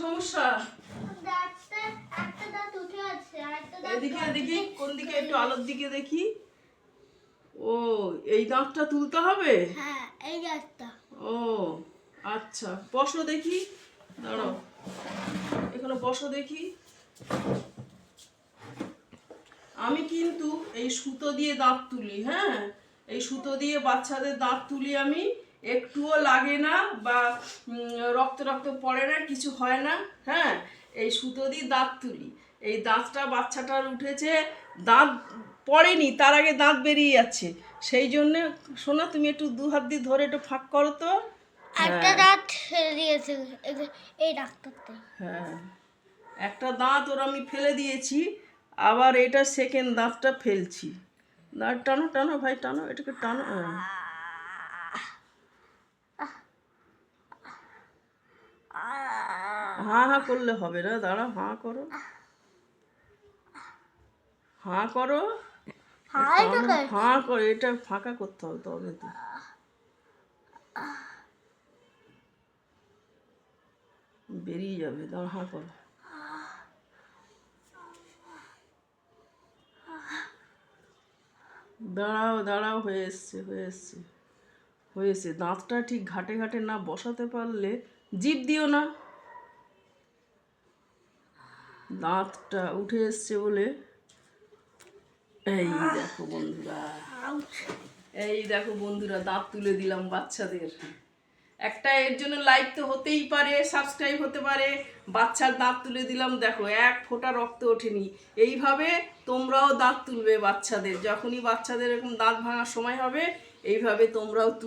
সমস্যা? একটা দাঁত এদিকে এদিকে কোন দিকে একটু আলোর দিকে দেখি। ও এই দাঁতটা তুলতে হবে? হ্যাঁ এই দাঁতটা। ও আচ্ছা বসো দেখি। দাঁড়াও এখানে বসো দেখি। আমি কিন্তু এই সুতো দিয়ে দাঁত তুলি হ্যাঁ? এই সুতো দিয়ে বাচ্চাদের দাঁত তুলি আমি। একটুও লাগে না বা রক্ত রক্ত পড়ে না কিছু হয় না হ্যাঁ? এই সুতো দিয়ে দাঁত তুলি। এই দাঁতটা বাচ্চাটার উঠেছে দাঁত পড়েনি তার আগে দাঁত বেরিয়ে যাচ্ছে। সেই জন্যে শোনা তুমি একটু দু হাত দিয়ে ধরে একটু ফাঁক করো তো। একটা দাঁত ফেলে দিয়েছে এই এই ডাক্তারটা। হ্যাঁ। একটা দাঁত ওর আমি ফেলে দিয়েছি আবার এটা সেকেন্ড দাঁতটা ফেলছি। দাঁত টানো টানো ভাই টানো এটাকে টানো হ্যাঁ। হাঁ হাঁ করলে হবে না দাঁড়া হাঁ করো। হাঁ করো। হাঁ করো এটা ফাঁকা করতে হবে তো বেরিয়ে যাবে দাঁড়া হাঁ করো। দাঁড়াও দাঁড়াও হয়ে এসছে হয়ে এসছে। হয়েছে দাঁতটা ঠিক ঘাটে ঘাটে না বসাতে পারলে জিভ দিও না। দাঁতটা উঠে এসছে বলে। এই দেখো বন্ধুরা। এই দেখো বন্ধুরা, দাঁত তুলে দিলাম বাচ্চাদের। একটা এর জন্য লাইক তো হতেই পারে সাবস্ক্রাইব হতে পারে। বাচ্চার দাঁত তুলে দিলাম, দেখো এক ফোঁটা রক্ত ওঠেনি। এইভাবে তোমরাও দাঁত তুলবে বাচ্চাদের। যখনই বাচ্চাদের এরকম দাঁত ভাঙার সময় হবে, এইভাবে তোমরাও তুল